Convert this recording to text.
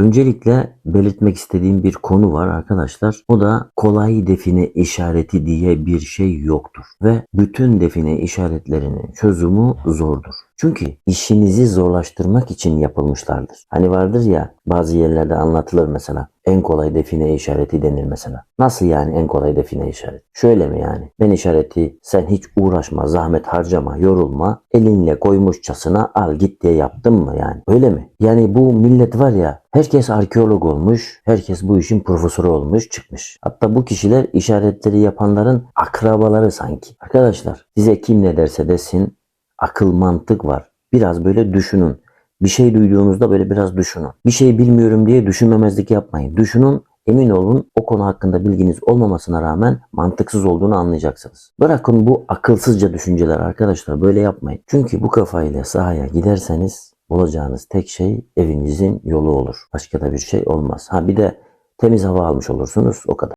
Öncelikle belirtmek istediğim bir konu var arkadaşlar. O da kolay define işareti diye bir şey yoktur. Ve bütün define işaretlerinin çözümü zordur. Çünkü işinizi zorlaştırmak için yapılmışlardır. Hani vardır ya bazı yerlerde anlatılır mesela. En kolay define işareti denir mesela. Nasıl yani en kolay define işareti? Şöyle mi yani? Ben işareti sen hiç uğraşma, zahmet harcama, yorulma, elinle koymuşçasına al git diye yaptın mı yani? Öyle mi? Yani bu millet var ya herkes arkeolog olmuş, herkes bu işin profesörü olmuş çıkmış. Hatta bu kişiler işaretleri yapanların akrabaları sanki. Arkadaşlar size kim ne derse desin akıl mantık var. Biraz böyle düşünün. Bir şey duyduğunuzda böyle biraz düşünün. Bir şey bilmiyorum diye düşünmemezlik yapmayın. Düşünün, emin olun o konu hakkında bilginiz olmamasına rağmen mantıksız olduğunu anlayacaksınız. Bırakın bu akılsızca düşünceler arkadaşlar böyle yapmayın. Çünkü bu kafayla sahaya giderseniz olacağınız tek şey evinizin yolu olur. Başka da bir şey olmaz. Ha bir de temiz hava almış olursunuz o kadar.